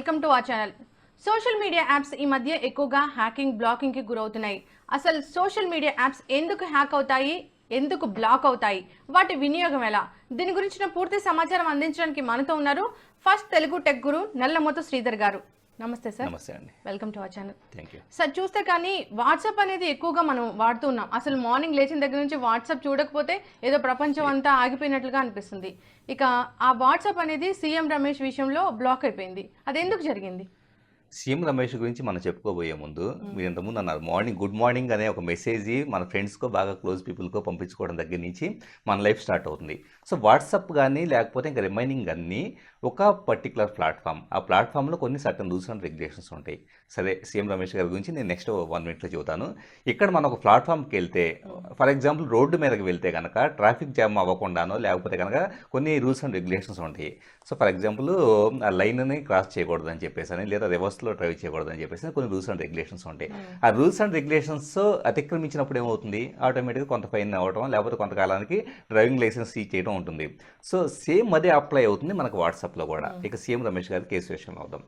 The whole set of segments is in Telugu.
Welcome to our channel. Social media apps ఈ మధ్య ఎక్కువగా హ్యాకింగ్ బ్లాకింగ్కి గురవుతున్నాయి. అసలు సోషల్ మీడియా యాప్స్ ఎందుకు హ్యాక్ అవుతాయి? ఎందుకు బ్లాక్ అవుతాయి? వాటి వినియోగం ఎలా? దీని గురించిన పూర్తి సమాచారం అందించడానికి మనతో ఉన్నారు ఫస్ట్ తెలుగు టెక్ గురు నల్లమొత శ్రీధర్ గారు. నమస్తే సార్. నమస్తే అండి. Welcome to our channel thank you sir చూస్తే కానీ వాట్సాప్ అనేది ఎక్కువగా మనం వాడుతున్నాం. అసలు మార్నింగ్ లేచిన దగ్గర నుంచి వాట్సాప్ చూడకపోతే ఏదో ప్రపంచం అంతా ఆగిపోయినట్లుగా అనిపిస్తుంది. ఇక ఆ వాట్సాప్ అనేది సీఎం రమేష్ విషయంలో బ్లాక్ అయిపోయింది. అది ఎందుకు జరిగింది? సీఎం రమేష్ గురించి మనం చెప్పుకోబోయే ముందు మీరు ఇంతకుముందు అన్నారు మార్నింగ్ గుడ్ మార్నింగ్ అనే ఒక మెసేజ్ మన ఫ్రెండ్స్కో బాగా క్లోజ్ పీపుల్కో పంపించుకోవడం దగ్గర నుంచి మన లైఫ్ స్టార్ట్ అవుతుంది. సో వాట్సాప్ కానీ లేకపోతే ఇంకా రిమైనింగ్ అన్నీ ఒక పర్టికులర్ ప్లాట్ఫామ్ ఆ ప్లాట్ఫామ్లో కొన్ని సర్టన్ రూల్స్ అండ్ రెగ్యులేషన్స్ ఉంటాయి. సరే సీఎం రమేష్ గారి గురించి నేను నెక్స్ట్ వన్ మినిట్లో చెబుతాను. ఇక్కడ మనం ఒక ప్లాట్ఫామ్కి వెళ్తే ఫర్ ఎగ్జాంపుల్ రోడ్డు మీదకి వెళ్తే కనుక ట్రాఫిక్ జామ్ అవ్వకుండానో లేకపోతే కనుక కొన్ని రూల్స్ అండ్ రెగ్యులేషన్స్ ఉంటాయి. సో ఫర్ ఎగ్జాంపుల్ ఆ లైన్ని క్రాస్ చేయకూడదు అని చెప్పేసి అని లేదా రివర్స్లో డ్రైవ్ చేయకూడదు అని చెప్పేసి కొన్ని రూల్స్ అండ్ రెగ్యులేషన్స్ ఉంటాయి. ఆ రూల్స్ అండ్ రెగ్యులేషన్స్ అతిక్రమించినప్పుడు ఏమవుతుంది? ఆటోమేటిక్గా కొంత ఫైన్ అవ్వడం లేకపోతే కొంతకాలానికి డ్రైవింగ్ లైసెన్స్ సీజ్ చేయడం ఉంటుంది. సో సేమ్ అదే అప్లై అవుతుంది మనకు వాట్సాప్లో కూడా. ఇక సీఎం రమేష్ గారి కేసు విషయంలో అవుదాం.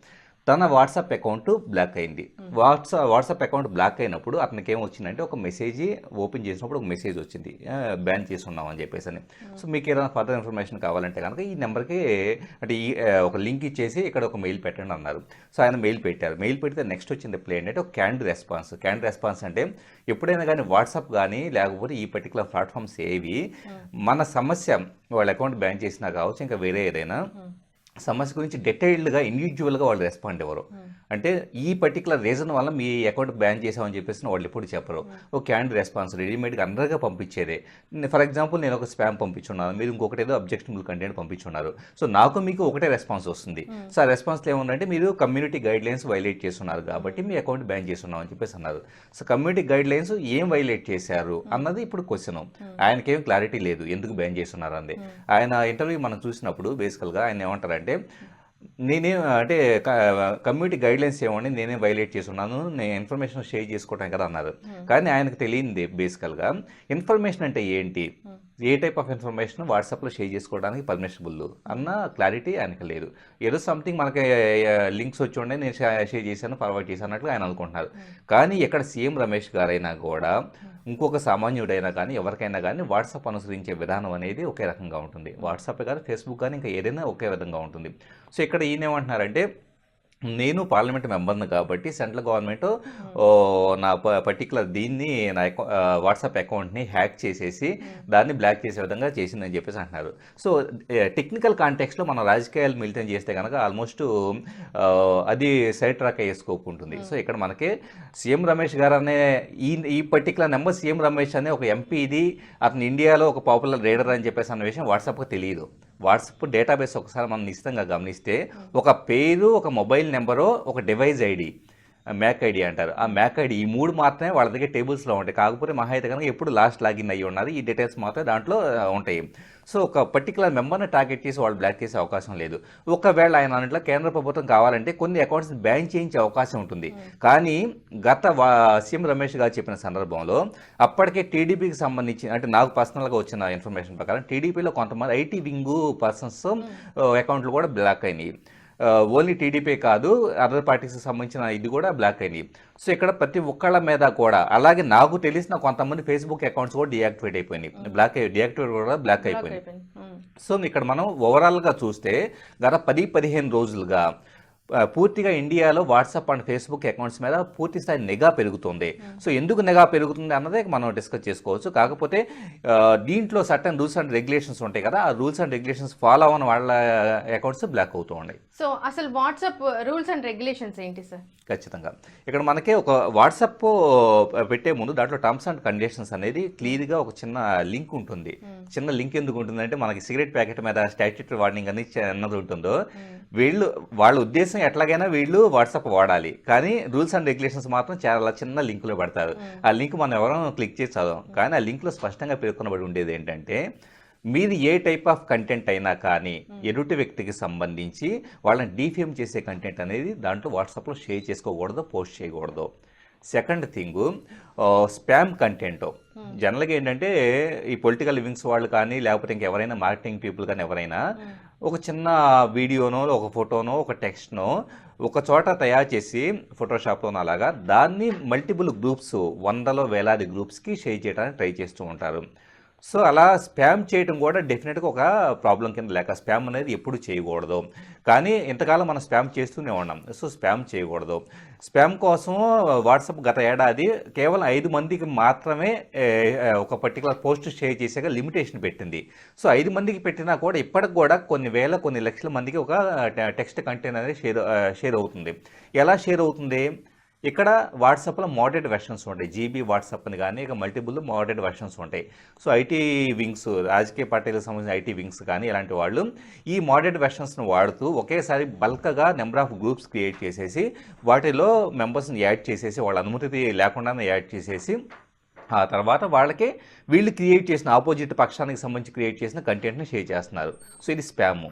తన వాట్సాప్ అకౌంట్ బ్లాక్ అయింది. వాట్సాప్ వాట్సాప్ అకౌంట్ బ్లాక్ అయినప్పుడు అతనికి ఏం వచ్చిందంటే ఒక మెసేజ్ ఓపెన్ చేసినప్పుడు ఒక మెసేజ్ వచ్చింది. బ్యాన్ చేసి ఉన్నాం అని చెప్పేసి అని సో మీకు ఏదైనా ఫర్దర్ ఇన్ఫర్మేషన్ కావాలంటే కనుక ఈ నెంబర్కి అంటే ఈ ఒక లింక్ ఇచ్చేసి ఇక్కడ ఒక మెయిల్ పెట్టండి అన్నారు. సో ఆయన మెయిల్ పెట్టారు. మెయిల్ పెడితే నెక్స్ట్ వచ్చింది ప్లే ఏంటంటే ఒక క్యాండ్ రెస్పాన్స్. క్యాండ్ రెస్పాన్స్ అంటే ఎప్పుడైనా కానీ వాట్సాప్ కానీ లేకపోతే ఈ పర్టికులర్ ప్లాట్ఫామ్స్ ఏవి మన సమస్య వాళ్ళ అకౌంట్ బ్యాన్ చేసినా కావచ్చు ఇంకా వేరే ఏదైనా సమస్య గురించి డీటెయిల్డ్గా ఇండివిజువల్గా వాళ్ళు రెస్పాండ్ అవ్వరు అంటే ఈ పర్టికులర్ రీజన్ వల్ల మీ అకౌంట్ బ్యాన్ చేసామని చెప్పేసి వాళ్ళు ఎప్పుడు చెప్పరు. ఒక క్యాండ్ రెస్పాన్స్ రెడీమేడ్గా అందరిగా పంపించేదే. ఫర్ ఎగ్జాంపుల్ నేను ఒక స్పామ్ పంపించున్నాను. మీరు ఇంకొకటి ఏదో అబ్జెక్షనబుల్ కంటెంట్ పంపించున్నారు. సో నాకు మీకు ఒకటే రెస్పాన్స్ వస్తుంది. సో ఆ రెస్పాన్స్లో ఏముందంటే మీరు కమ్యూనిటీ గైడ్ లైన్స్ వైలేట్ చేస్తున్నారు కాబట్టి మీ అకౌంట్ బ్యాన్ చేస్తున్నాం అని చెప్పేసి అన్నారు. సో కమ్యూనిటీ గైడ్ లైన్స్ ఏం వైలేట్ చేశారు అన్నది ఇప్పుడు క్వశ్చన్ ఆయనకేం క్లారిటీ లేదు. ఎందుకు బ్యాన్ చేస్తున్నారు అంది. ఆయన ఇంటర్వ్యూ మనం చూసినప్పుడు బేసికల్గా ఆయన ఏమంటారంటే నేనే అంటే కమ్యూనిటీ గైడ్ లైన్స్ ఏమండి నేనే వైలేట్ చేస్తున్నాను నేను ఇన్ఫర్మేషన్ షేర్ చేసుకోవటం కదా అన్నారు. కానీ ఆయనకు తెలియంది బేసికల్గా ఇన్ఫర్మేషన్ అంటే ఏంటి? ఏ టైప్ ఆఫ్ ఇన్ఫర్మేషన్ వాట్సాప్లో షేర్ చేసుకోవడానికి పర్మిషబుల్ అన్న క్లారిటీ ఆయనకు లేదు. ఏదో సంథింగ్ మనకి లింక్స్ వచ్చి ఉండే నేను షేర్ చేశాను ఫార్వర్డ్ చేశాను అన్నట్లు ఆయన అనుకుంటున్నారు. కానీ ఇక్కడ సీఎం రమేష్ గారైనా కూడా ఇంకొక సామాన్యుడైనా కానీ ఎవరికైనా కానీ వాట్సాప్ అనుసరించే విధానం అనేది ఒకే రకంగా ఉంటుంది. వాట్సాప్ కానీ ఫేస్బుక్ కానీ ఇంకా ఏదైనా ఒకే విధంగా ఉంటుంది. సో ఇక్కడ ఈయన ఏమంటున్నారంటే నేను పార్లమెంట్ మెంబర్ని కాబట్టి సెంట్రల్ గవర్నమెంట్ నా పర్టికులర్ దీన్ని నా వాట్సాప్ అకౌంట్ని హ్యాక్ చేసేసి దాన్ని బ్లాక్ చేసే విధంగా చేసిందని చెప్పేసి అంటున్నారు. సో టెక్నికల్ కాంటెక్స్లో మన రాజకీయాలు మిలితం చేస్తే కనుక ఆల్మోస్ట్ అది సైడ్ ట్రాక్ అయ్యే స్కోప్ ఉంటుంది. సో ఇక్కడ మనకి సీఎం రమేష్ గారు అనే ఈ ఈ పర్టికులర్ నెంబర్ సీఎం రమేష్ అనే ఒక ఎంపీ ఇది అతను ఇండియాలో ఒక పాపులర్ లీడర్ అని చెప్పేసి అన్న విషయం వాట్సాప్కి తెలియదు. వాట్సాప్ డేటాబేస్ ఒకసారి మనం నిశ్చితంగా గమనిస్తే ఒక పేరు ఒక మొబైల్ నెంబరు ఒక డివైస్ ఐడి. మ్యాక్ ఐడి అంటారు. ఆ మ్యాక్ ఐడి ఈ మూడు మాత్రమే వాళ్ళ దగ్గర టేబుల్స్లో ఉంటాయి. కాకపోతే మహా అయితే కనుక ఎప్పుడు లాస్ట్ లాగిన్ అయ్యి ఉన్నది. ఈ డీటెయిల్స్ మాత్రమే దాంట్లో ఉంటాయి. సో ఒక పర్టికులర్ మెంబర్ని టార్గెట్ చేసి వాళ్ళు బ్లాక్ చేసే అవకాశం లేదు. ఒకవేళ ఆయన అన్నట్లో కేంద్ర ప్రభుత్వం కావాలంటే కొన్ని అకౌంట్స్ బ్యాన్ చేయించే అవకాశం ఉంటుంది. కానీ గత సీఎం రమేష్ గారు చెప్పిన సందర్భంలో అప్పటికే టీడీపీకి సంబంధించి అంటే నాకు పర్సనల్గా వచ్చిన ఇన్ఫర్మేషన్ ప్రకారం టీడీపీలో కొంతమంది ఐటీ వింగ్ పర్సన్స్ అకౌంట్లు కూడా బ్లాక్ అయినాయి. ఓన్లీ టీడీపీ కాదు అదర్ పార్టీస్కి సంబంధించిన ఇది కూడా బ్లాక్ అయినాయి సో ఇక్కడ ప్రతి ఒక్కళ్ళ మీద కూడా అలాగే నాకు తెలిసిన కొంతమంది ఫేస్బుక్ అకౌంట్స్ కూడా డియాక్టివేట్ అయిపోయినాయి. బ్లాక్ అయ్యి డియాక్టివేట్ కూడా బ్లాక్ అయిపోయింది. సో ఇక్కడ మనం ఓవరాల్గా చూస్తే గత పది పదిహేను రోజులుగా పూర్తిగా ఇండియాలో వాట్సాప్ అండ్ ఫేస్బుక్ అకౌంట్స్ మీద పూర్తి స్థాయి నిఘా పెరుగుతుంది. సో ఎందుకు నిఘా పెరుగుతుంది అన్నదే మనం డిస్కస్ చేసుకోవచ్చు. కాకపోతే దీంట్లో సర్టన్ రూల్స్ అండ్ రెగ్యులేషన్స్ ఉంటాయి కదా ఆ రూల్స్ అండ్ రెగ్యులేషన్స్ ఫాలో అవ్వని వాళ్ళ అకౌంట్స్ బ్లాక్ అవుతూ ఉన్నాయి. సో అసలు వాట్సాప్ రూల్స్ అండ్ రెగ్యులేషన్స్ ఏంటి సార్? ఖచ్చితంగా. ఇక్కడ మనకి ఒక వాట్సాప్ పెట్టే ముందు దాంట్లో టర్మ్స్ అండ్ కండిషన్స్ అనేది క్లియర్గా ఒక చిన్న లింక్ ఉంటుంది. చిన్న లింక్ ఎందుకు ఉంటుందంటే మనకి సిగరెట్ ప్యాకెట్ మీద స్టాట్యూటరీ వార్నింగ్ అని చిన్నది ఉంటుందో వీళ్ళు వాళ్ళ ఉద్దేశం ఎట్లాగైనా వీళ్ళు వాట్సాప్ వాడాలి. కానీ రూల్స్ అండ్ రెగ్యులేషన్స్ మాత్రం చాలా చిన్న లింకులో పెడతారు. ఆ లింక్ మనం ఎవరో క్లిక్ చేసి చదవం. కానీ ఆ లింక్లో స్పష్టంగా పేర్కొనబడి ఉండేది ఏంటంటే మీది ఏ టైప్ ఆఫ్ కంటెంట్ అయినా కానీ ఎదుటి వ్యక్తికి సంబంధించి వాళ్ళని డీఫేమ్ చేసే కంటెంట్ అనేది దాంట్లో వాట్సాప్లో షేర్ చేసుకోకూడదు పోస్ట్ చేయకూడదు. Second thing spam content. జనరల్గా ఏంటంటే ఈ పొలిటికల్ లివింగ్స్ వాళ్ళు కానీ లేకపోతే ఇంకెవరైనా మార్కెటింగ్ పీపుల్ కానీ ఎవరైనా ఒక చిన్న వీడియోనో ఒక ఫోటోనో ఒక టెక్స్ట్నో ఒక చోట తయారు చేసి ఫోటోషాప్లోనో అలాగా దాన్ని మల్టిపుల్ గ్రూప్స్ వందలో వేలాది గ్రూప్స్కి షేర్ చేయడానికి ట్రై చేస్తూ ఉంటారు. సో అలా స్పామ్ చేయడం కూడా డెఫినెట్గా ఒక ప్రాబ్లం కింద లేక స్పామ్ అనేది ఎప్పుడు చేయకూడదు. కానీ ఇంతకాలం మనం స్పామ్ చేస్తూనే ఉన్నాం. సో స్పామ్ చేయకూడదు. స్పామ్ కోసం వాట్సాప్ గత ఏడాది కేవలం ఐదు మందికి మాత్రమే ఒక పర్టికులర్ పోస్ట్ షేర్ చేసాక లిమిటేషన్ పెట్టింది. సో ఐదు మందికి పెట్టినా కూడా ఇప్పటికి కూడా కొన్ని వేల కొన్ని లక్షల మందికి ఒక టెక్స్ట్ కంటెంట్ అనేది షేర్ షేర్ అవుతుంది. ఎలా షేర్ అవుతుంది? ఇక్కడ వాట్సాప్లో మోడరేట్ వెర్షన్స్ ఉంటాయి. జీబీ వాట్సాప్ అని కానీ ఇక మల్టిపుల్ మోడరేట్ వెర్షన్స్ ఉంటాయి. సో ఐటీ వింగ్స్ రాజకీయ పార్టీలకు సంబంధించిన ఐటీ వింగ్స్ కానీ ఇలాంటి వాళ్ళు ఈ మోడరేట్ వెర్షన్స్ను వాడుతూ ఒకేసారి బల్క్గా నెంబర్ ఆఫ్ గ్రూప్స్ క్రియేట్ చేసేసి వాటిలో మెంబర్స్ని యాడ్ చేసేసి వాళ్ళ అనుమతి లేకుండానే యాడ్ చేసేసి ఆ తర్వాత వాళ్ళకి వీళ్ళు క్రియేట్ చేసిన ఆపోజిట్ పక్షానికి సంబంధించి క్రియేట్ చేసిన కంటెంట్ని షేర్ చేస్తున్నారు. సో ఇది spam.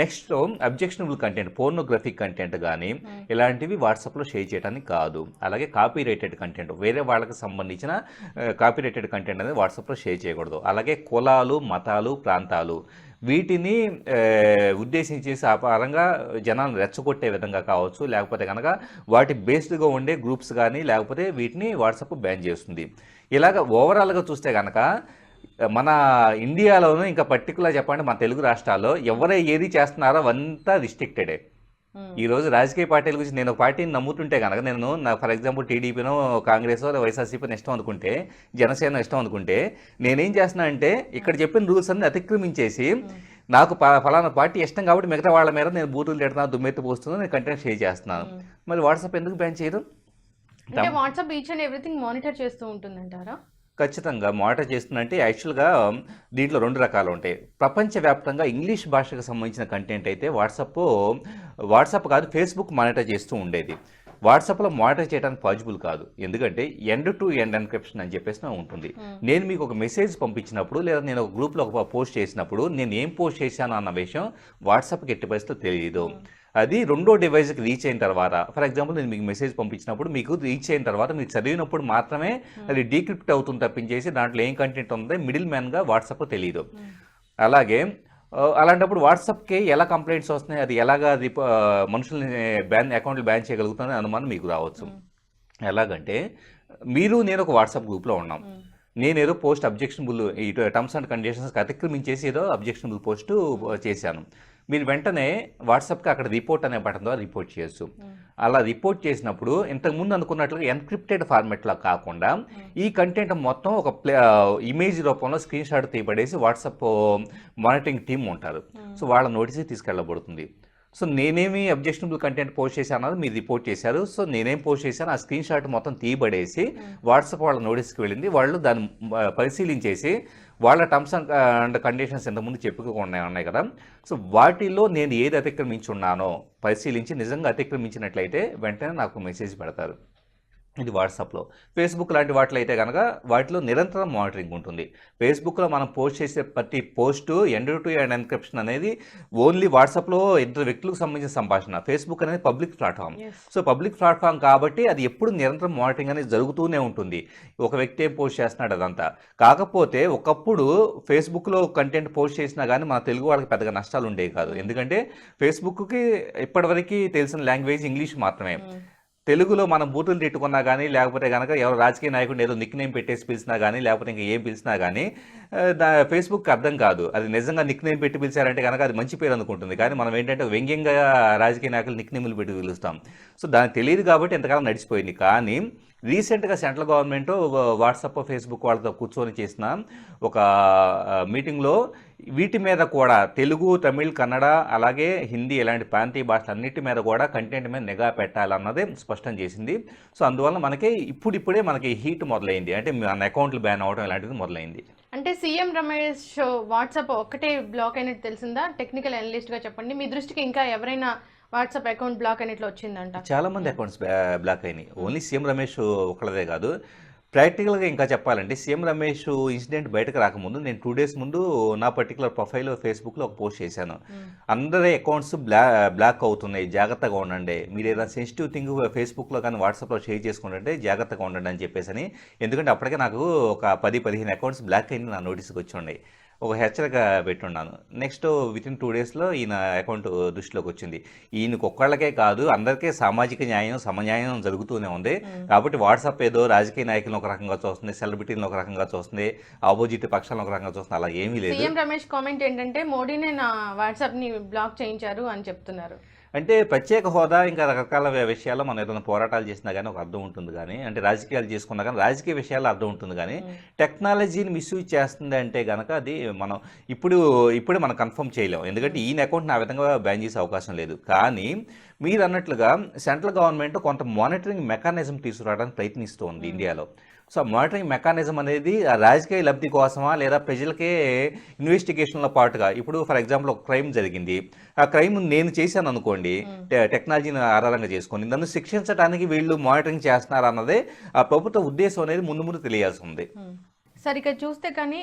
Next objectionable content pornographic content కానీ ఇలాంటివి వాట్సాప్లో షేర్ చేయడానికి కాదు. అలాగే కాపీ రైటెడ్ కంటెంట్ వేరే వాళ్ళకి సంబంధించిన కాపీ రైటెడ్ కంటెంట్ అనేది వాట్సాప్లో షేర్ చేయకూడదు. అలాగే కులాలు మతాలు ప్రాంతాలు వీటిని ఉద్దేశించేసి ఆ పరంగా జనాలను రెచ్చగొట్టే విధంగా కావచ్చు లేకపోతే కనుక వాటి బేస్డ్గా ఉండే గ్రూప్స్ కానీ లేకపోతే వీటిని వాట్సాప్ బ్యాన్ చేస్తుంది. ఇలాగ ఓవరాల్గా చూస్తే కనుక మన ఇండియాలోనూ ఇంకా పర్టికులర్ చెప్పండి మన తెలుగు రాష్ట్రాల్లో ఎవరే ఏది చేస్తున్నారో అవంతా రిస్ట్రిక్టెడే. ఈ రోజు రాజకీయ పార్టీల గురించి నేను ఒక పార్టీని నమ్ముతుంటే కనుక నేను నా ఫర్ ఎగ్జాంపుల్ టీడీపీనో కాంగ్రెస్ వైఎస్ఆర్సీపీని ఇష్టం అనుకుంటే జనసేన ఇష్టం అనుకుంటే నేనేం చేస్తున్నా అంటే ఇక్కడ చెప్పిన రూల్స్ అన్ని అతిక్రమించేసి నాకు ఫలానా పార్టీ ఇష్టం కాబట్టి మిగతా వాళ్ళ మీద నేను బూతులు తిడుతున్నా దుమ్మెత్తి పోస్తున్నా నేను కంటెంట్ షేర్ చేస్తున్నాను. మరి వాట్సాప్ ఎందుకు బ్యాన్ చేయరు? అంటే WhatsApp each and everything monitor చేస్తూ ఉంటుందంటారా? ఖచ్చితంగా మానిటర్ చేస్తుందంటే యాక్చువల్గా దీంట్లో రెండు రకాలు ఉంటాయి. ప్రపంచవ్యాప్తంగా ఇంగ్లీష్ భాషకు సంబంధించిన కంటెంట్ అయితే వాట్సాప్ వాట్సాప్ కాదు ఫేస్బుక్ మానిటర్ చేస్తూ ఉండేది. వాట్సాప్లో మానిటర్ చేయడానికి పాసిబుల్ కాదు. ఎందుకంటే ఎండ్ టు ఎండ్ ఎన్క్రిప్షన్ అని చెప్పేసి ఉంటుంది. నేను మీకు ఒక మెసేజ్ పంపించినప్పుడు లేదా నేను ఒక గ్రూప్లో ఒక పోస్ట్ చేసినప్పుడు నేను ఏం పోస్ట్ చేశాను అన్న విషయం వాట్సాప్కి ఎట్టి పరిస్థితిలో తెలియదు. అది రెండో డివైస్కి రీచ్ అయిన తర్వాత ఫర్ ఎగ్జాంపుల్ నేను మీకు మెసేజ్ పంపించినప్పుడు మీకు రీచ్ అయిన తర్వాత మీరు చదివినప్పుడు మాత్రమే అది డీక్రిప్ట్ అవుతుంది తప్పించేసి దాంట్లో ఏం కంటెంట్ ఉందో మిడిల్ మ్యాన్గా వాట్సాప్ తెలియదు అలాగే అలాంటప్పుడు వాట్సాప్కి ఎలా కంప్లైంట్స్ వస్తున్నాయి అది ఎలాగా ఆ, మనుషుల్ని బ్యాన్ అకౌంట్లు బ్యాన్ చేయగలుగుతుందని అనుమానం మీకు రావచ్చు. ఎలాగంటే మీరు నేను ఒక వాట్సాప్ గ్రూప్లో ఉన్నాం. నేను ఏదో పోస్ట్ అబ్జెక్షనబుల్ ఈ టర్మ్స్ అండ్ కండిషన్స్ అతిక్రమించేసి ఏదో అబ్జెక్షనబుల్ పోస్ట్ చేశాను. మీరు వెంటనే వాట్సాప్కి అక్కడ రిపోర్ట్ అనే బటన్ ద్వారా రిపోర్ట్ చేయొచ్చు అలా రిపోర్ట్ చేసినప్పుడు ఇంతకుముందు అనుకున్నట్లుగా ఎన్క్రిప్టెడ్ ఫార్మెట్లో కాకుండా ఈ కంటెంట్ మొత్తం ఒక ప్లే ఇమేజ్ రూపంలో స్క్రీన్ షాట్ తీయబడేసి వాట్సాప్ మానిటరింగ్ టీమ్ ఉంటారు. సో వాళ్ళ నోటీస్కి తీసుకెళ్ళబడుతుంది. సో నేనేమి అబ్జెక్షనబుల్ కంటెంట్ పోస్ట్ చేశాను అన్నది మీరు రిపోర్ట్ చేశారు. సో నేనేం పోస్ట్ చేశాను ఆ స్క్రీన్ షాట్ మొత్తం తీయబడేసి వాట్సాప్ వాళ్ళ నోటీస్కి వెళ్ళింది. వాళ్ళు దాన్ని పరిశీలించేసి వాళ్ళ టర్మ్స్ అండ్ అండ్ కండిషన్స్ ఇంతకుముందు చెప్పుకోకుండా ఉన్నాయి కదా. సో వాటిలో నేను ఏది అతిక్రమించి ఉన్నానో పరిశీలించి నిజంగా అతిక్రమించినట్లయితే వెంటనే నాకు మెసేజ్ పెడతారు. ఇది వాట్సాప్లో. ఫేస్బుక్ లాంటి వాటిలో అయితే కనుక వాటిలో నిరంతరం మానిటరింగ్ ఉంటుంది. ఫేస్బుక్లో మనం పోస్ట్ చేసే ప్రతి post end to end encryption అనేది ఓన్లీ వాట్సాప్లో ఇద్దరు వ్యక్తులకు సంబంధించిన సంభాషణ. ఫేస్బుక్ అనేది public platform. So public platform కాబట్టి అది ఎప్పుడు నిరంతరం మానిటరింగ్ అనేది జరుగుతూనే ఉంటుంది. ఒక వ్యక్తి ఏం పోస్ట్ చేస్తున్నాడు అదంతా. కాకపోతే ఒకప్పుడు ఫేస్బుక్లో కంటెంట్ పోస్ట్ చేసినా కానీ మన తెలుగు వాళ్ళకి పెద్దగా నష్టాలు ఉండేవి కాదు. ఎందుకంటే ఫేస్బుక్కి ఇప్పటివరకు తెలిసిన లాంగ్వేజ్ ఇంగ్లీష్ మాత్రమే. తెలుగులో మనం బూతులు తిట్టుకున్నా కానీ లేకపోతే కనుక ఎవరు రాజకీయ నాయకుడిని ఏదో నిక్ నేమ్ పెట్టేసి పిలిచినా కానీ లేకపోతే ఇంకా ఏం పిలిచినా కానీ దా ఫేస్బుక్ అర్థం కాదు. అది నిజంగా నిక్ నేమ్ పెట్టి పిలిచారంటే కనుక అది మంచి పేరు అనుకుంటుంది. కానీ మనం ఏంటంటే వ్యంగ్యంగా రాజకీయ నాయకులు నిక్ నేములు పెట్టి పిలుస్తాం. సో దానికి తెలియదు కాబట్టి ఎంతకాలం నడిచిపోయింది. కానీ రీసెంట్గా సెంట్రల్ గవర్నమెంట్ వాట్సాప్ ఫేస్బుక్ వాళ్ళతో కూర్చొని చేసిన ఒక మీటింగ్లో వీటి మీద కూడా తెలుగు తమిళ్ కన్నడ అలాగే హిందీ ఇలాంటి ప్రాంతీయ భాషలన్నిటి మీద కూడా కంటెంట్ మీద నిఘా పెట్టాలన్నది స్పష్టం చేసింది. సో అందువల్ల మనకి ఇప్పుడిప్పుడే మనకి హీట్ మొదలైంది. అంటే మన అకౌంట్లు బ్యాన్ అవడం ఇలాంటిది మొదలైంది. అంటే సీఎం రమేష్ వాట్సాప్ ఒక్కటే బ్లాక్ అయినట్టు తెలిసిందా? టెక్నికల్ అనలిస్ట్గా చెప్పండి. మీ దృష్టికి ఇంకా ఎవరైనా వాట్సాప్ అకౌంట్ బ్లాక్ అయినట్లు వచ్చిందంట? చాలా మంది అకౌంట్స్ బ్లాక్ అయినాయి. ఓన్లీ సీఎం రమేష్ ఒకళ్ళదే కాదు. ప్రాక్టికల్గా ఇంకా చెప్పాలంటే సీఎం రమేష్ ఇన్సిడెంట్ బయటకు రాకముందు నేను టూ డేస్ ముందు నా పర్టికులర్ ప్రొఫైల్ ఫేస్బుక్లో ఒక పోస్ట్ చేశాను. అందరి అకౌంట్స్ బ్లా బ్లాక్ అవుతున్నాయి జాగ్రత్తగా ఉండండి. మీరు ఏదైనా సెన్సిటివ్ థింగ్ ఫేస్బుక్లో కానీ వాట్సాప్లో షేర్ చేసుకుంటుంటే జాగ్రత్తగా ఉండండి అని చెప్పేసి ఎందుకంటే అప్పటికే నాకు ఒక పది పదిహేను అకౌంట్స్ బ్లాక్ అయింది నా నోటీస్కి వచ్చి ఉన్నాయి. ఒక హెచ్చరిక పెట్టున్నాను. నెక్స్ట్ విత్ ఇన్ టూ డేస్లో ఈయన అకౌంట్ దృష్టిలోకి వచ్చింది. ఈయనకు ఒక్కళ్ళకే కాదు అందరికీ సామాజిక న్యాయం సమన్యాయం జరుగుతూనే ఉంది. కాబట్టి వాట్సాప్ ఏదో రాజకీయ నాయకులను ఒక రకంగా చూస్తుంది సెలబ్రిటీలను ఒక రకంగా చూస్తుంది ఆపోజిట్ పక్షాలను ఒక రకంగా చూస్తుంది అలా ఏమీ లేదు. సీఎం రమేష్ కామెంట్ ఏంటంటే మోడీనే నా వాట్సాప్ని బ్లాక్ చేయించారు అని చెప్తున్నారు. అంటే ప్రత్యేక హోదా ఇంకా రకరకాల విషయాల్లో మనం ఏదైనా పోరాటాలు చేసినా కానీ ఒక అర్థం ఉంటుంది కానీ అంటే రాజకీయాలు చేసుకున్నా కానీ రాజకీయ విషయాల్లో అర్థం ఉంటుంది కానీ టెక్నాలజీని మిస్యూజ్ చేస్తుంది అంటే కనుక అది మనం ఇప్పుడు ఇప్పుడు మనం కన్ఫర్మ్ చేయలేం. ఎందుకంటే ఈయన అకౌంట్ని ఆ విధంగా బ్యాన్ చేసే అవకాశం లేదు. కానీ మీరు అన్నట్లుగా సెంట్రల్ గవర్నమెంట్ కొంత మానిటరింగ్ మెకానిజం తీసుకురావడానికి ప్రయత్నిస్తోంది ఇండియాలో. సో మానిటరింగ్ మెకానిజం అనేది ఆ రాజకీయ లబ్ధి కోసమా లేదా ప్రజలకే ఇన్వెస్టిగేషన్లో పాటుగా? ఇప్పుడు ఫర్ ఎగ్జాంపుల్ ఒక క్రైమ్ జరిగింది. ఆ క్రైమ్ నేను చేశాను అనుకోండి టెక్నాలజీని ఆధారంగా చేసుకొని నన్ను శిక్షించడానికి వీళ్ళు మానిటరింగ్ చేస్తున్నారు అన్నదే ఆ ప్రభుత్వ ఉద్దేశం అనేది ముందు ముందు తెలియాల్సి ఉంది సరిగ్గా చూస్తే కానీ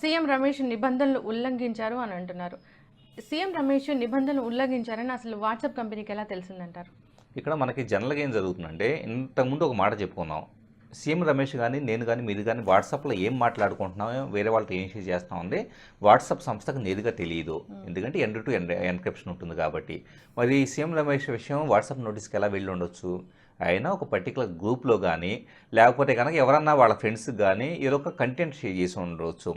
సీఎం రమేష్ నిబంధనలు ఉల్లంఘించారు అని అంటున్నారు. సీఎం రమేష్ నిబంధనలు ఉల్లంఘించారని అసలు వాట్సాప్ కంపెనీకి ఎలా తెలిసిందంటారు? ఇక్కడ మనకి జనరల్గా ఏం జరుగుతుందంటే ఇంతకుముందు ఒక మాట చెప్పుకున్నాం సీఎం రమేష్ కానీ నేను కానీ మీరు కానీ వాట్సాప్లో ఏం మాట్లాడుకుంటున్నామో వేరే వాళ్ళతో ఏం షేర్ చేస్తాం ఉంది. వాట్సాప్ సంస్థకు నేరుగా తెలియదు. ఎందుకంటే ఎండ్ టు ఎండ్ ఎన్క్రిప్షన్ ఉంటుంది కాబట్టి. మరి సీఎం రమేష్ విషయం వాట్సాప్ నోటీస్కి ఎలా వెళ్ళి ఉండొచ్చు? ఆయన ఒక పర్టికులర్ గ్రూప్లో కానీ లేకపోతే కనుక ఎవరన్నా వాళ్ళ ఫ్రెండ్స్కి కానీ ఏదో ఒక కంటెంట్ షేర్ చేసి ఉండవచ్చు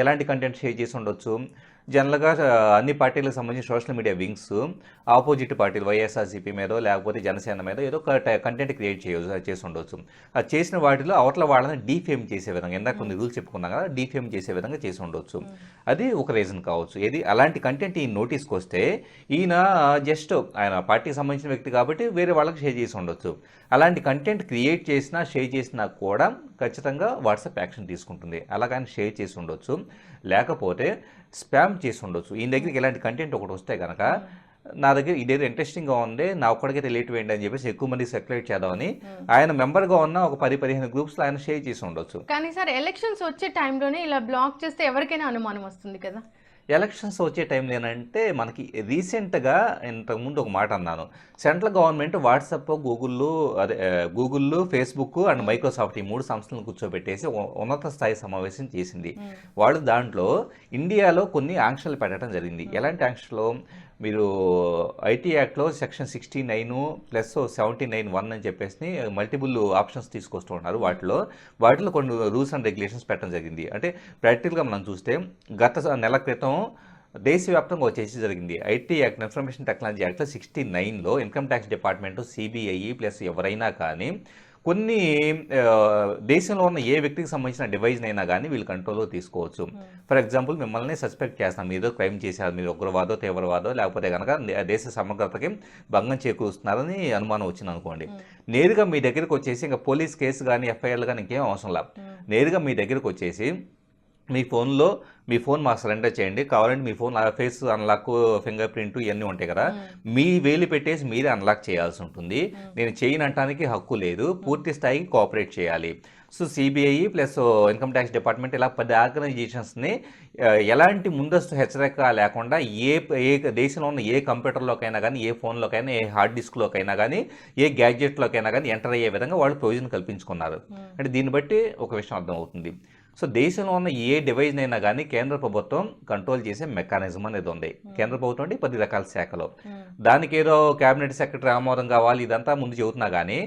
ఎలాంటి కంటెంట్ షేర్ చేసి ఉండొచ్చు? జనరల్గా అన్ని పార్టీలకు సంబంధించిన సోషల్ మీడియా వింగ్స్ ఆపోజిట్ పార్టీలు వైఎస్ఆర్సీపీ మీదో లేకపోతే జనసేన మీద ఏదో కంటెంట్ క్రియేట్ చేయ చేసి ఉండొచ్చు. అది చేసిన వాటిలో అవతల వాళ్ళని డీఫేమ్ చేసే విధంగా ఇందాక కొన్ని రూల్స్ చెప్పుకున్నాం కదా డీఫేమ్ చేసే విధంగా చేసి ఉండొచ్చు. అది ఒక రీజన్ కావచ్చు. ఏది అలాంటి కంటెంట్ ఈ నోటీస్కి వస్తే ఈయన జస్ట్ ఆయన పార్టీకి సంబంధించిన వ్యక్తి కాబట్టి వేరే వాళ్ళకి షేర్ చేసి ఉండొచ్చు. అలాంటి కంటెంట్ క్రియేట్ చేసినా షేర్ చేసినా కూడా ఖచ్చితంగా వాట్సాప్ యాక్షన్ తీసుకుంటుంది. అలాగని షేర్ చేసి ఉండొచ్చు. లేకపోతే స్పామ్ చేసి ఉండొచ్చు. ఈయన దగ్గరికి ఇలాంటి కంటెంట్ ఒకటి వస్తే కనుక నా దగ్గర ఇదేదో ఇంట్రెస్టింగ్గా ఉంది నా ఒక్కడికే తెలియటం ఏంటి అని చెప్పేసి ఎక్కువ మంది సర్క్యులేట్ చేద్దామని ఆయన మెంబర్గా ఉన్న ఒక పది పదిహేను గ్రూప్స్లో ఆయన షేర్ చేసి ఉండొచ్చు. కానీ సార్ ఎలక్షన్స్ వచ్చే టైంలోనే ఇలా బ్లాక్ చేస్తే ఎవరికైనా అనుమానం వస్తుంది కదా? ఎలక్షన్స్ వచ్చే టైంలో ఏంటంటే మనకి రీసెంట్గా ఇంతకుముందు ఒక మాట అన్నాను. సెంట్రల్ గవర్నమెంట్ వాట్సాప్ గూగుల్లో అదే గూగుల్లో ఫేస్బుక్ అండ్ మైక్రోసాఫ్ట్ ఈ మూడు సంస్థలను కూర్చోబెట్టేసి ఉన్నత స్థాయి సమావేశం చేసింది. వాళ్ళు దాంట్లో ఇండియాలో కొన్ని ఆంక్షలు పెట్టడం జరిగింది. ఎలాంటి ఆంక్షలు? మీరు ఐటీ యాక్ట్లో section sixty nine plus seventy nine one అని చెప్పేసి మల్టిపుల్ ఆప్షన్స్ తీసుకొస్తూ ఉన్నారు. వాటిలో వాటిలో కొన్ని రూల్స్ అండ్ రెగ్యులేషన్స్ పెట్టడం జరిగింది. అంటే ప్రాక్టికల్గా మనం చూస్తే గత నెల క్రితం దేశవ్యాప్తంగా వచ్చేసి జరిగింది. ఐటీ యాక్ట్ ఇన్ఫర్మేషన్ టెక్నాలజీ యాక్ట్లో సిక్స్టీ నైన్లో income tax department CBI plus ఎవరైనా కానీ కొన్ని దేశంలో ఉన్న ఏ వ్యక్తికి సంబంధించిన డివైస్ అయినా కానీ వీళ్ళు కంట్రోల్లో తీసుకోవచ్చు. ఫర్ ఎగ్జాంపుల్ మిమ్మల్ని సస్పెక్ట్ చేస్తాం. మీరు క్రైమ్ చేశారు. మీరు ఉగ్రవాదో తీవ్రవాదో లేకపోతే కనుక దేశ సమగ్రతకి భంగం చేకూరుస్తున్నారని అనుమానం వచ్చింది అనుకోండి నేరుగా మీ దగ్గరికి వచ్చేసి ఇంకా పోలీస్ కేసు కానీ ఎఫ్ఐఆర్లు కానీ ఇంకేం అవసరం లేదు నేరుగా మీ దగ్గరికి వచ్చేసి మీ ఫోన్లో మీ ఫోన్ మాకు సరెండర్ చేయండి. కావాలంటే మీ phone face unlock fingerprint ఇవన్నీ ఉంటాయి కదా. మీ వేలు పెట్టేసి మీరే అన్లాక్ చేయాల్సి ఉంటుంది. నేను చేయనంటానికి హక్కు లేదు. పూర్తి స్థాయికి కోఆపరేట్ చేయాలి. So CBI plus income tax department ఇలా పది ఆర్గనైజేషన్స్ని ఎలాంటి ముందస్తు హెచ్చరిక లేకుండా ఏ ఏ దేశంలో ఉన్న ఏ కంప్యూటర్లోకైనా కానీ ఏ ఫోన్లోకైనా ఏ హార్డ్ డిస్క్లోకైనా కానీ ఏ గ్యాడ్జెట్లోకైనా కానీ ఎంటర్ అయ్యే విధంగా వాళ్ళు ప్రొవిజన్ కల్పించుకున్నారు. అంటే దీన్ని బట్టి ఒక విషయం అర్థమవుతుంది. సో దేశంలో ఉన్న ఏ డివైజ్ అయినా కానీ కేంద్ర ప్రభుత్వం కంట్రోల్ చేసే మెకానిజం అనేది ఉంది. కేంద్ర ప్రభుత్వం అంటే పది రకాల శాఖలు. దానికి ఏదో కేబినెట్ సెక్రటరీ ఆమోదం కావాలి ఇదంతా ముందు చెబుతున్నా కానీ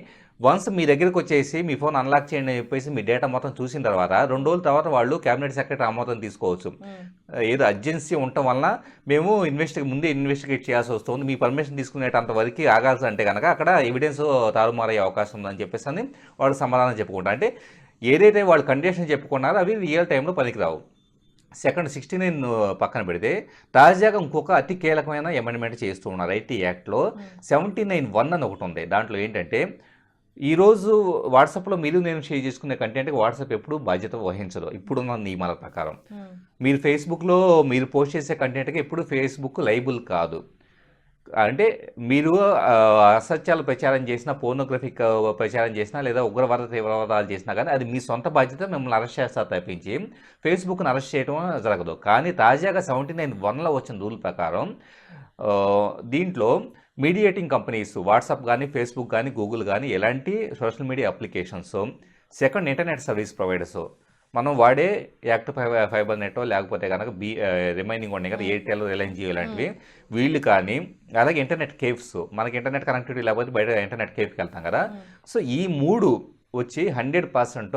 వన్స్ మీ దగ్గరికి వచ్చేసి మీ ఫోన్ అన్లాక్ చేయండి అని చెప్పేసి మీ డేటా మొత్తం చూసిన తర్వాత రెండు రోజుల తర్వాత వాళ్ళు కేబినెట్ సెక్రటరీ ఆమోదం తీసుకోవచ్చు. ఏదో అర్జెన్సీ ఉండటం వలన మేము ఇన్వెస్టిగే ముందే ఇన్వెస్టిగేట్ చేయాల్సి వస్తుంది. మీ పర్మిషన్ తీసుకునేటంత వరకు ఆగాల్సి అంటే కనుక అక్కడ ఎవిడెన్స్ తారుమారయ్యే అవకాశం ఉందని చెప్పేసి అని వాళ్ళు సమాధానం చెప్పుకుంటారు. అంటే ఏదైతే వాళ్ళు కండిషన్ చెప్పుకున్నారో అవి రియల్ టైంలో పనికిరావు సెకండ్ సిక్స్టీ నైన్ పక్కన పెడితే తాజాగా ఇంకొక అతి కీలకమైన అమెండ్మెంట్ చేస్తూ ఉన్నారు ఐటీ యాక్ట్లో సెవెంటీ నైన్ వన్ అని ఒకటి ఉంది. దాంట్లో ఏంటంటే ఈరోజు వాట్సాప్లో మీరు నేను షేర్ చేసుకునే కంటెంట్కి వాట్సాప్ ఎప్పుడు బాధ్యత వహించదు. ఇప్పుడున్న నియమాల ప్రకారం. మీరు ఫేస్బుక్లో మీరు పోస్ట్ చేసే కంటెంట్కి ఎప్పుడు ఫేస్బుక్ లైబుల్ కాదు. అంటే మీరు అసత్యాలు ప్రచారం చేసినా పోర్నోగ్రఫిక్ ప్రచారం చేసినా లేదా ఉగ్రవాద తీవ్రవాదాలు చేసినా కానీ అది మీ సొంత బాధ్యత మిమ్మల్ని అరెస్ట్ చేస్తారు తప్పించి ఫేస్బుక్ని అరెస్ట్ చేయడం జరగదు. కానీ తాజాగా సెవెంటీ నైన్ వన్లో వచ్చిన రూల్ ప్రకారం దీంట్లో మీడియేటింగ్ కంపెనీస్ వాట్సాప్ కానీ ఫేస్బుక్ కానీ గూగుల్ కానీ ఎలాంటి social media applications second internet service providers మనం వాడే యాక్టివ్ ఫైబర్ ఫైబర్ నెట్ లేకపోతే కనుక బీ రిమైనింగ్ ఉన్నాయి కదా ఎయిర్టెల్ రిలయన్స్ జియో లాంటివి. వీళ్ళు కానీ అలాగే ఇంటర్నెట్ కేఫ్స్ మనకి ఇంటర్నెట్ కనెక్టివిటీ లేకపోతే బయట ఇంటర్నెట్ కేఫ్కి వెళ్తాం కదా. సో ఈ మూడు వచ్చి హండ్రెడ్ పర్సెంట్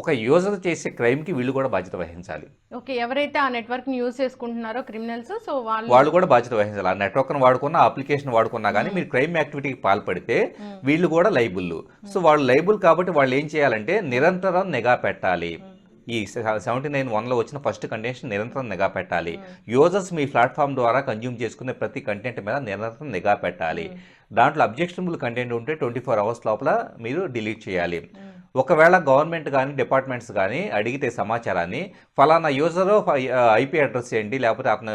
ఒక యూజర్ చేసే క్రైమ్కి వీళ్ళు కూడా బాధ్యత వహించాలి. ఓకే ఎవరైతే ఆ నెట్వర్క్ని యూజ్ చేసుకుంటున్నారో క్రిమినల్స్ సో వాళ్ళు వాళ్ళు కూడా బాధ్యత వహించాలి. ఆ నెట్వర్క్ను వాడుకున్న అప్లికేషన్ వాడుకున్నా కానీ మీరు క్రైమ్ యాక్టివిటీకి పాల్పడితే వీళ్ళు కూడా లైబుల్ సో వాళ్ళు లైబుల్ కాబట్టి వాళ్ళు ఏం చేయాలంటే నిరంతరం నిఘా పెట్టాలి. ఈ సెవెంటీ నైన్ వన్లో వచ్చిన ఫస్ట్ కండిషన్ నిరంతరం నిఘా పెట్టాలి. యూజర్స్ మీ ప్లాట్ఫామ్ ద్వారా కన్జ్యూమ్ చేసుకునే ప్రతి కంటెంట్ మీద నిరంతరం నిఘా పెట్టాలి. దాంట్లో అబ్జెక్షనబుల్ కంటెంట్ ఉంటే ట్వంటీ ఫోర్ అవర్స్ లోపల మీరు డిలీట్ చేయాలి. ఒకవేళ గవర్నమెంట్ కానీ డిపార్ట్మెంట్స్ కానీ అడిగితే సమాచారాన్ని ఫలానా యూజర్ ఐపీ అడ్రస్ ఏంటి లేకపోతే అతను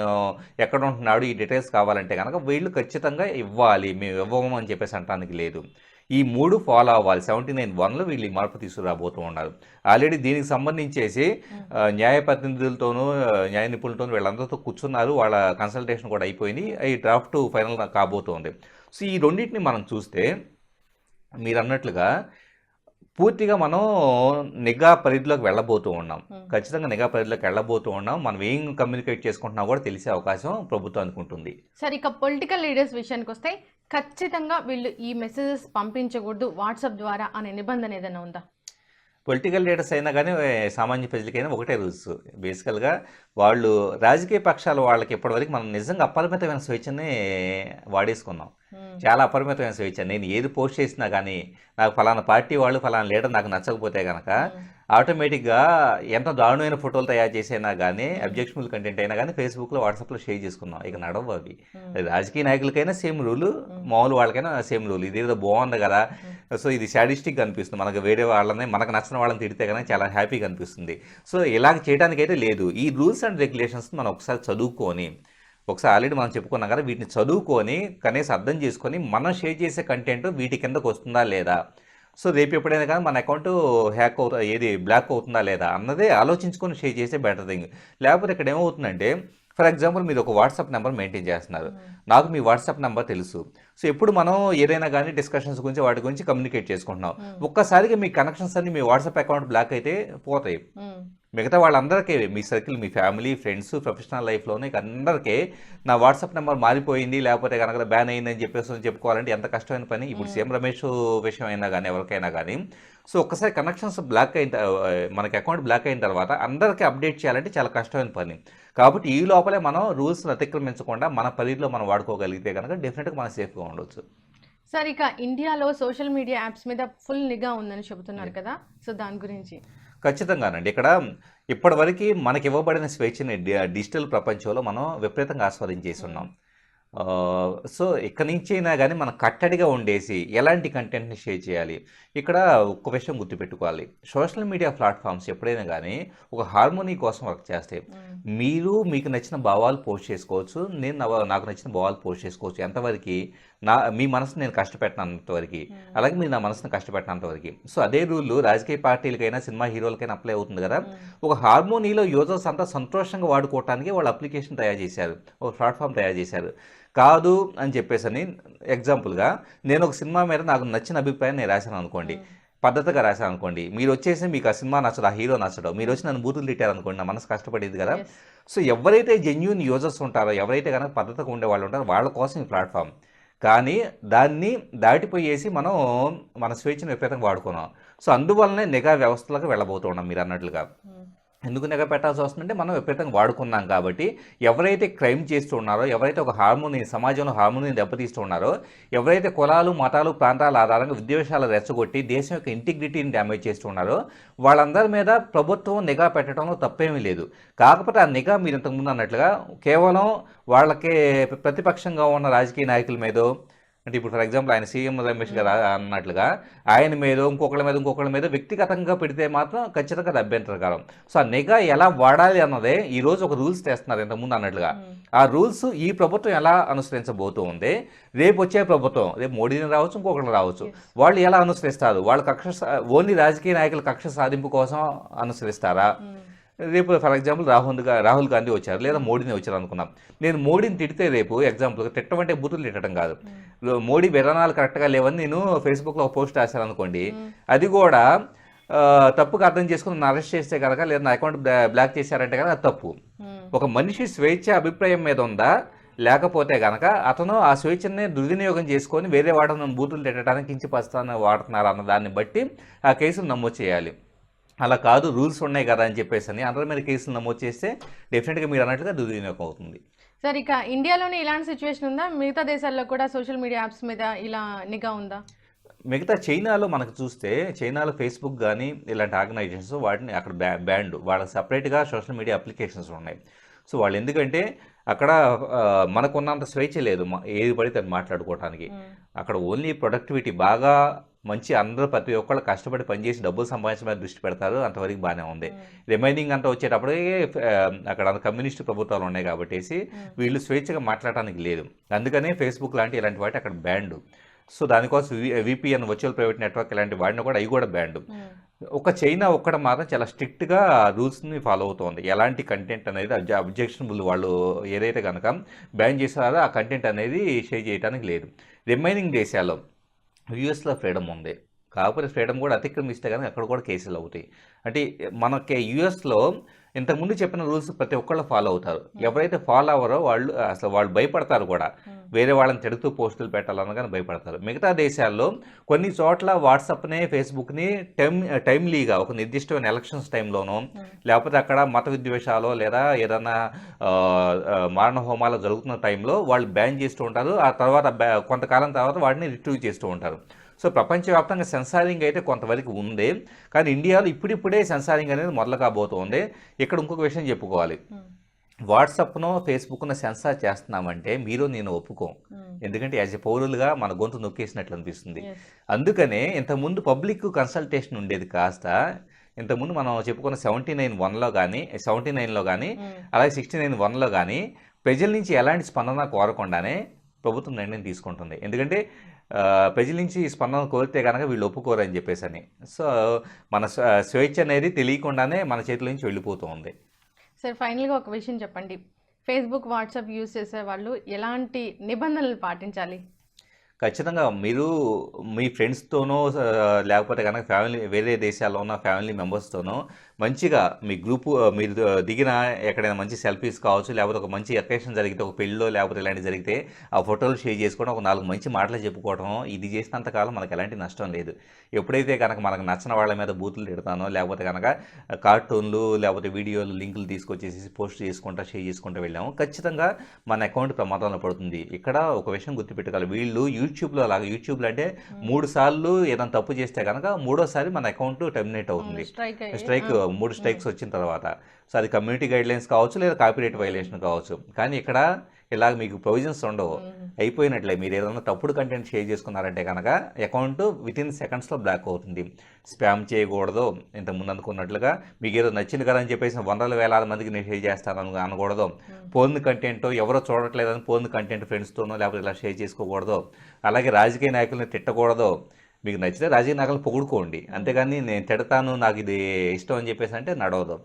ఎక్కడ ఉంటున్నాడు ఈ డీటెయిల్స్ కావాలంటే కనుక వీళ్ళు ఖచ్చితంగా ఇవ్వాలి. మేము ఇవ్వము అని చెప్పేసి అనడానికి లేదు. ఈ మూడు ఫాలో అవ్వాలి. సెవెంటీ నైన్ వన్లో వీళ్ళు ఈ మార్పు తీసుకురాబోతూ ఉన్నారు. ఆల్రెడీ దీనికి సంబంధించేసి న్యాయ ప్రతినిధులతోనూ న్యాయ నిపుణులతోనూ వీళ్ళందరితో కూర్చున్నారు. వాళ్ళ కన్సల్టేషన్ కూడా అయిపోయింది. ఈ డ్రాఫ్ట్ ఫైనల్ కాబోతోంది. సో ఈ రెండింటిని మనం చూస్తే మీరు అన్నట్లుగా పూర్తిగా మనం నిఘా పరిధిలోకి వెళ్ళబోతూ ఉన్నాం. ఖచ్చితంగా నిఘా పరిధిలోకి వెళ్ళబోతూ ఉన్నాం. మనం ఏం కమ్యూనికేట్ చేసుకుంటున్నా కూడా తెలిసే అవకాశం ప్రభుత్వం అనుకుంటుంది. సరే ఇక పొలిటికల్ లీడర్స్ విషయానికి వస్తే ఖచ్చితంగా వీళ్ళు ఈ మెసేజెస్ పంపించకూడదు వాట్సాప్ ద్వారా అనే నిబంధన ఏదైనా ఉందా? పొలిటికల్ లీడర్స్ అయినా కానీ సామాన్య ప్రజలకైనా ఒకటే రూల్స్ బేసికల్గా వాళ్ళు రాజకీయ పక్షాలు వాళ్ళకి ఇప్పటివరకు మనం నిజంగా అపరిమితమైన స్వేచ్ఛని వాడేసుకున్నాం. చాలా అపరిమితమైన స్వేచ్ఛ. నేను ఏది పోస్ట్ చేసినా కానీ నాకు ఫలానా పార్టీ వాళ్ళు ఫలానా లీడర్ నాకు నచ్చకపోతే కనుక ఆటోమేటిక్గా ఎంత దారుణమైన ఫోటోలు తయారు చేసైనా కానీ అబ్జెక్షనబుల్ కంటెంట్ అయినా కానీ ఫేస్బుక్లో వాట్సాప్లో షేర్ చేసుకున్నాం. ఇక నడవు అవి. రాజకీయ నాయకులకైనా సేమ్ రూలు మామూలు వాళ్ళకైనా సేమ్ రూల్. ఇది ఏదో బాగుంది కదా. సో ఇది సాడిస్టిక్ అనిపిస్తుంది మనకు వేరే వాళ్ళని మనకు నచ్చిన వాళ్ళని తిడితే కనుక చాలా హ్యాపీగా అనిపిస్తుంది. సో ఇలాగ చేయడానికి అయితే లేదు. ఈ రూల్స్ అండ్ రెగ్యులేషన్స్ మనం ఒకసారి చదువుకొని ఒకసారి ఆల్రెడీ మనం చెప్పుకున్నాం కదా వీటిని చదువుకొని కనీసం అర్థం చేసుకొని మనం షేర్ చేసే కంటెంట్ వీటి కిందకు వస్తుందా లేదా? సో రేపు ఎప్పుడైనా కానీ మన అకౌంట్ హ్యాక్ అవుతా ఏది బ్లాక్ అవుతుందా లేదా అన్నదే ఆలోచించుకొని షేర్ చేసే బెటర్ థింగ్ లేకపోతే ఇక్కడ ఏమవుతుందంటే ఫర్ ఎగ్జాంపుల్ మీరు ఒక వాట్సాప్ నెంబర్ మెయింటైన్ చేస్తున్నారు. నాకు మీ వాట్సాప్ నెంబర్ తెలుసు. సో ఎప్పుడు మనం ఏదైనా కానీ డిస్కషన్స్ గురించి వాటి గురించి కమ్యూనికేట్ చేసుకుంటున్నాం. ఒక్కసారిగా మీ కనెక్షన్స్ అన్ని మీ వాట్సాప్ అకౌంట్ బ్లాక్ అయితే పోతాయి. మిగతా వాళ్ళందరికీ మీ సర్కిల్ మీ ఫ్యామిలీ ఫ్రెండ్స్ ప్రొఫెషనల్ లైఫ్లోనే అందరికీ నా వాట్సాప్ నెంబర్ మారిపోయింది లేకపోతే కనుక బ్యాన్ అయిందని చెప్పేసి చెప్పుకోవాలంటే ఎంత కష్టమైన పని? ఇప్పుడు సీఎం రమేష్ విషయం అయినా కానీ ఎవరికైనా కానీ. సో ఒక్కసారి కనెక్షన్స్ బ్లాక్ అయిన మనకి అకౌంట్ బ్లాక్ అయిన తర్వాత అందరికీ అప్డేట్ చేయాలంటే చాలా కష్టమైన పని. కాబట్టి ఈ లోపలే మనం రూల్స్ అతిక్రమించకుండా మన పరిధిలో మనం వాడుకోగలిగితే కనుక డెఫినెట్గా మనం సేఫ్గా ఉండొచ్చు. సార్ ఇక ఇండియాలో సోషల్ మీడియా యాప్స్ మీద ఫుల్ నిఘా ఉందని చెబుతున్నారు కదా? సో దాని గురించి. ఖచ్చితంగానండి. ఇక్కడ ఇప్పటివరకు మనకి ఇవ్వబడిన స్వేచ్ఛని డిజిటల్ ప్రపంచంలో మనం విపరీతంగా ఆస్వాదించేసి ఉన్నాం ఆ, సో ఇక్కడి నుంచి అయినా కానీ మనం కట్టడిగా ఉండేసి ఎలాంటి కంటెంట్ని షేర్ చేయాలి? ఇక్కడ ఒక్క విషయం గుర్తుపెట్టుకోవాలి. సోషల్ మీడియా ప్లాట్ఫామ్స్ ఎప్పుడైనా కానీ ఒక హార్మోనీ కోసం వర్క్ చేస్తాయి మీరు మీకు నచ్చిన భావాలు పోస్ట్ చేసుకోవచ్చు. నేను నాకు నచ్చిన భావాలు పోస్ట్ చేసుకోవచ్చు. ఎంతవరకు నా మీ మనసుని నేను కష్టపెట్టినంతవరకు అలాగే మీరు నా మనసుని కష్టపెట్టినంతవరకు సో అదే రూల్ రాజకీయ పార్టీలకైనా సినిమా హీరోలకైనా అప్లై అవుతుంది కదా. ఒక హార్మోనీలో యూజర్స్ అంతా సంతోషంగా వాడుకోవటానికి వాళ్ళు అప్లికేషన్ తయారు చేశారు. ఒక ప్లాట్ఫామ్ తయారు చేశారు. కాదు అని చెప్పేసి అని ఎగ్జాంపుల్గా నేను ఒక సినిమా మీద నాకు నచ్చిన అభిప్రాయం నేను రాశాను అనుకోండి. పద్ధతిగా రాశాను అనుకోండి. మీరు వచ్చేసి మీకు ఆ సినిమా నచ్చదు ఆ హీరో నచ్చడం. మీరు వచ్చి నన్ను బూతులు తిట్టారు అనుకోండి నా మనసు కష్టపడేది కదా. సో ఎవరైతే జెన్యున్ యూజర్స్ ఉంటారో ఎవరైతే కనుక పద్ధతిగా ఉండే వాళ్ళు ఉంటారో వాళ్ళ కోసం ఈ ప్లాట్ఫామ్ కానీ దాన్ని దాటిపోయేసి మనం మన స్వేచ్ఛను విపరీతంగా వాడుకున్నాం. సో అందువల్లనే నిఘా వ్యవస్థలకు వెళ్ళబోతున్నాం మీరు అన్నట్లుగా. ఎందుకు నిఘా పెట్టాల్సి వస్తుందంటే మనం విపరీతంగా వాడుకున్నాం కాబట్టి ఎవరైతే క్రైమ్ చేస్తూ ఉన్నారో ఎవరైతే ఒక హార్మోని సమాజంలో హార్మోని దెబ్బతీస్తూ ఉన్నారో ఎవరైతే కులాలు మతాలు ప్రాంతాల ఆధారంగా విద్వేషాలు రెచ్చగొట్టి దేశం యొక్క ఇంటిగ్రిటీని డ్యామేజ్ చేస్తూ ఉన్నారో వాళ్ళందరి మీద ప్రభుత్వం నిఘా పెట్టడంలో తప్పేమీ లేదు. కాకపోతే ఆ నిఘా మీరు ఇంతకుముందు అన్నట్లుగా కేవలం వాళ్ళకి ప్రతిపక్షంగా ఉన్న రాజకీయ నాయకుల మీదో అంటే ఇప్పుడు ఫర్ ఎగ్జాంపుల్ ఆయన సీఎం రమేష్ గారు అన్నట్లుగా ఆయన మీద ఇంకొకళ్ళ మీద ఇంకొకళ్ళ మీద వ్యక్తిగతంగా పెడితే మాత్రం ఖచ్చితంగా అది అభ్యంతరకరం సో ఆ నిఘా ఎలా వాడాలి అన్నదే ఈ రోజు ఒక రూల్స్ తెస్తున్నారు ఇంతకుముందు అన్నట్లుగా. ఆ రూల్స్ ఈ ప్రభుత్వం ఎలా అనుసరించబోతూ ఉంది? రేపు వచ్చే ప్రభుత్వం రేపు మోడీని రావచ్చు ఇంకొకరు రావచ్చు. వాళ్ళు ఎలా అనుసరిస్తారు? వాళ్ళ కక్ష సా- ఓన్లీ రాజకీయ నాయకుల కక్ష సాధింపు కోసం అనుసరిస్తారా? రేపు ఫర్ ఎగ్జాంపుల్ రాహుల్ రాహుల్ గాంధీ వచ్చారు లేదా మోడీని వచ్చారు అనుకున్నాం నేను మోడీని తిడితే రేపు ఎగ్జాంపుల్ తిట్టమంటే బూతులు తిట్టడం కాదు. మోడీ విధానాలు కరెక్ట్గా లేవని నేను ఫేస్బుక్లో ఒక పోస్ట్ రాశాను అనుకోండి అది కూడా తప్పుగా అర్థం చేసుకుని నన్ను అరెస్ట్ చేస్తే కనుక లేదా నా అకౌంట్ బ్లాక్ చేశారంటే కనుక అది తప్పు. ఒక మనిషి స్వేచ్ఛ అభిప్రాయం మీద ఉందా? లేకపోతే గనక అతను ఆ స్వేచ్ఛని దుర్వినియోగం చేసుకొని వేరే వాడను బూతులు తిట్టడానికి కించిపస్తాను వాడుతున్నారు అన్న దాన్ని బట్టి ఆ కేసులు నమోదు చేయాలి. అలా కాదు రూల్స్ ఉన్నాయి కదా అని చెప్పేసి అని అందరి మీద కేసులు నమోదు చేస్తే డెఫినెట్గా మీరు అన్నట్లుగా దుర్వినియోగం అవుతుంది. సార్ ఇక ఇండియాలోనే ఇలాంటి సిచ్యువేషన్ ఉందా? మిగతా దేశాల్లో కూడా సోషల్ మీడియా యాప్స్ మీద ఇలా నిఘా ఉందా? మిగతా చైనాలో మనకు చూస్తే చైనాలో ఫేస్బుక్ కానీ ఇలాంటి ఆర్గనైజేషన్స్ వాటిని అక్కడ బ్యా బ్యాండ్ వాళ్ళకి సపరేట్గా సోషల్ మీడియా అప్లికేషన్స్ ఉన్నాయి. సో వాళ్ళు ఎందుకంటే అక్కడ మనకున్నంత స్వేచ్ఛ లేదు. ఏది పడితే అది మాట్లాడుకోవడానికి అక్కడ అక్కడ ఓన్లీ ప్రొడక్టివిటీ బాగా మంచి అందరూ ప్రతి ఒక్కళ్ళు కష్టపడి పనిచేసి డబ్బులు సంపాదించడం మీద దృష్టి పెడతారు. అంతవరకు బాగానే ఉంది. రిమైనింగ్ అంతా వచ్చేటప్పటికి ఆ, అక్కడ అంత కమ్యూనిస్ట్ ప్రభుత్వాలు ఉన్నాయి కాబట్టేసి వీళ్ళు స్వేచ్ఛగా మాట్లాడటానికి లేదు. అందుకనే ఫేస్బుక్ లాంటి ఇలాంటి వాటి అక్కడ బ్యాండ్. సో దానికోసం విపిఎన్ వర్చువల్ ప్రైవేట్ నెట్వర్క్ ఇలాంటి వాడిని కూడా అవి కూడా బ్యాండ్. ఒక చైనా ఒక్కడ మాత్రం చాలా స్ట్రిక్ట్గా రూల్స్ని ఫాలో అవుతోంది ఎలాంటి కంటెంట్ అనేది అబ్జెక్షనబుల్ వాళ్ళు ఏదైతే కనుక బ్యాన్ చేశారో ఆ కంటెంట్ అనేది షేర్ చేయడానికి లేదు. రిమైనింగ్ దేశాల్లో యూఎస్లో ఫ్రీడమ్ ఉంది. కాకపోతే ఫ్రీడమ్ కూడా అతిక్రమిస్తే కనుక అక్కడ కూడా కేసులు అవుతాయి. అంటే మనకి యూఎస్లో ఇంతకుముందు చెప్పిన రూల్స్ ప్రతి ఒక్కళ్ళు ఫాలో అవుతారు. ఎవరైతే ఫాలో అవ్వరో వాళ్ళు అసలు వాళ్ళు భయపడతారు కూడా. వేరే వాళ్ళని తిడుతూ పోస్టులు పెట్టాలన్నా కానీ భయపడతారు. మిగతా దేశాల్లో కొన్ని చోట్ల వాట్సాప్ని ఫేస్బుక్ని టైం టైమ్లీగా ఒక నిర్దిష్టమైన ఎలక్షన్స్ టైంలోనో లేకపోతే అక్కడ మత విద్వేషాలు లేదా ఏదైనా మారణ హోమాలు జరుగుతున్న టైంలో వాళ్ళు బ్యాన్ చేస్తూ ఉంటారు. ఆ తర్వాత బ్యా- కొంతకాలం తర్వాత వాటిని రిట్రీవ్ చేస్తూ ఉంటారు. సో ప్రపంచవ్యాప్తంగా సెన్సారింగ్ అయితే కొంతవరకు ఉంది. కానీ ఇండియాలో ఇప్పుడిప్పుడే సెన్సారింగ్ అనేది మొదలు కాబోతోంది. ఇక్కడ ఇంకొక విషయం చెప్పుకోవాలి. వాట్సాప్ను ఫేస్బుక్ను సెన్సార్ చేస్తున్నామంటే మీరు నేను ఒప్పుకోం. ఎందుకంటే యాజ్ ఎ పౌరులుగా మన గొంతు నొక్కేసినట్లు అనిపిస్తుంది. అందుకనే ఇంతకుముందు పబ్లిక్ కన్సల్టేషన్ ఉండేది కాస్త. ఇంతకుముందు మనం చెప్పుకున్న సెవెంటీ నైన్ వన్లో కానీ సెవెంటీ నైన్లో కానీ అలాగే సిక్స్టీ నైన్ వన్లో కానీ ప్రజల నుంచి ఎలాంటి స్పందన కోరకుండానే ప్రభుత్వం నిర్ణయం తీసుకుంటుంది. ఎందుకంటే ప్రజల నుంచి స్పందన కోరితే కనుక వీళ్ళు ఒప్పుకోరు అని చెప్పేసి అని సో మన స్వ- స్వేచ్ఛ అనేది తెలియకుండానే మన చేతుల నుంచి వెళ్ళిపోతూ ఉంది. సార్ ఫైనల్గా ఒక విషయం చెప్పండి. ఫేస్బుక్ వాట్సాప్ యూజ్ చేసే వాళ్ళు ఎలాంటి నిబంధనలు పాటించాలి? ఖచ్చితంగా మీరు మీ ఫ్రెండ్స్తోనో లేకపోతే కనుక ఫ్యామిలీ వేరే దేశాల్లో ఉన్న ఫ్యామిలీ మెంబర్స్తోనో మంచిగా మీ గ్రూపు మీరు దిగిన ఎక్కడైనా మంచి సెల్ఫీస్ కావచ్చు లేకపోతే ఒక మంచి అకేషన్ జరిగితే ఒక పెళ్ళిలో లేకపోతే ఇలాంటి జరిగితే ఆ ఫోటోలు షేర్ చేసుకోవడం ఒక నాలుగు మంచి మాటలు చెప్పుకోవడం ఇది చేసినంత కాలం మనకు ఎలాంటి నష్టం లేదు. ఎప్పుడైతే కనుక మనకు నచ్చిన వాళ్ళ మీద బూతులు తిడతానో లేకపోతే కనుక కార్టూన్లు లేకపోతే వీడియోలు లింకులు తీసుకొచ్చేసి పోస్ట్ చేసుకుంటా షేర్ చేసుకుంటూ వెళ్ళాము ఖచ్చితంగా మన అకౌంట్ ప్రమాదంలో పడుతుంది. ఇక్కడ ఒక విషయం గుర్తుపెట్టుకోవాలి. వీళ్ళు యూట్యూబ్లో అలాగా యూట్యూబ్లో అంటే మూడు సార్లు ఏదైనా తప్పు చేస్తే కనుక మూడోసారి మన అకౌంట్ టర్మినేట్ అవుతుంది. స్ట్రైక్ స్ట్రైక్ మూడు స్ట్రైక్స్ వచ్చిన తర్వాత. సో అది కమ్యూనిటీ గైడ్ లైన్స్ కావచ్చు లేదా కాపీరైట్ వైలేషన్ కావచ్చు. కానీ ఇక్కడ ఇలా మీకు ప్రొవిజన్స్ ఉండవు. అయిపోయినట్లే. మీరు ఏదైనా తప్పుడు కంటెంట్ షేర్ చేసుకున్నారంటే కనుక అకౌంట్ విత్ ఇన్ సెకండ్స్లో బ్లాక్ అవుతుంది. స్పామ్ చేయకూడదు. ఇంత ముందు అనుకున్నట్లుగా మీకు ఏదో నచ్చింది కదా అని చెప్పేసి వందల వేలాది మందికి నేను షేర్ చేస్తాను అను- అనకూడదు. పోన్ కంటెంట్ ఎవరో చూడట్లేదని పోన్ కంటెంట్ ఫ్రెండ్స్తోనో లేకపోతే ఇలా షేర్ చేసుకోకూడదు. అలాగే రాజకీయ నాయకుల్ని తిట్టకూడదు. మీకు నచ్చితే రాజకీయ నాయకులు పొగుడుకోండి. అంతేగాని నేను తిడతాను నాకు ఇది ఇష్టం అని చెప్పేసి అంటే నడవదు.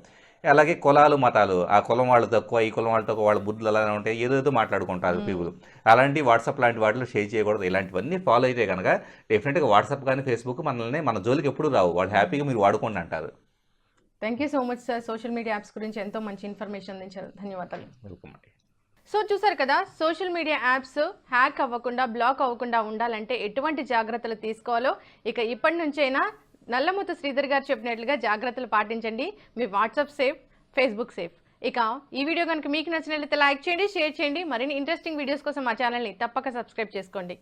అలాగే కులాలు మతాలు ఆ కులం వాళ్ళు తక్కువ ఈ కులం వాళ్ళు తక్కువ వాళ్ళ బుద్ధులు అలానే ఉంటాయి ఏదేదో మాట్లాడుకుంటారు పీపుల్. అలాంటి వాట్సాప్ లాంటి వాటిలో షేర్ చేయకూడదు. ఇలాంటివన్నీ ఫాలో అయితే కనుక డెఫినెట్గా వాట్సాప్ కానీ ఫేస్బుక్ మనల్ని మన జోలికి ఎప్పుడు రావు. వాళ్ళు హ్యాపీగా మీరు వాడుకోండి అంటారు. Thank you so much sir social media apps గురించి ఎంతో మంచి ఇన్ఫర్మేషన్ అందించారు. ధన్యవాదాలు. వెల్కమ్ అండి. సో చూసారు కదా సోషల్ మీడియా యాప్స్ హ్యాక్ అవ్వకుండా బ్లాక్ అవ్వకుండా ఉండాలంటే ఎటువంటి జాగ్రత్తలు తీసుకోవాలో? ఇక ఇప్పటి నుంచైనా నల్లమూత శ్రీధర్ గారు చెప్పినట్లుగా జాగ్రత్తలు పాటించండి. మీ వాట్సాప్ సేఫ్ ఫేస్బుక్ సేఫ్. ఇక ఈ వీడియో కనుక మీకు నచ్చినట్లయితే లైక్ చేయండి షేర్ చేయండి. మరిన్ని ఇంట్రెస్టింగ్ వీడియోస్ కోసం మా ఛానల్ని తప్పక సబ్స్క్రైబ్ చేసుకోండి.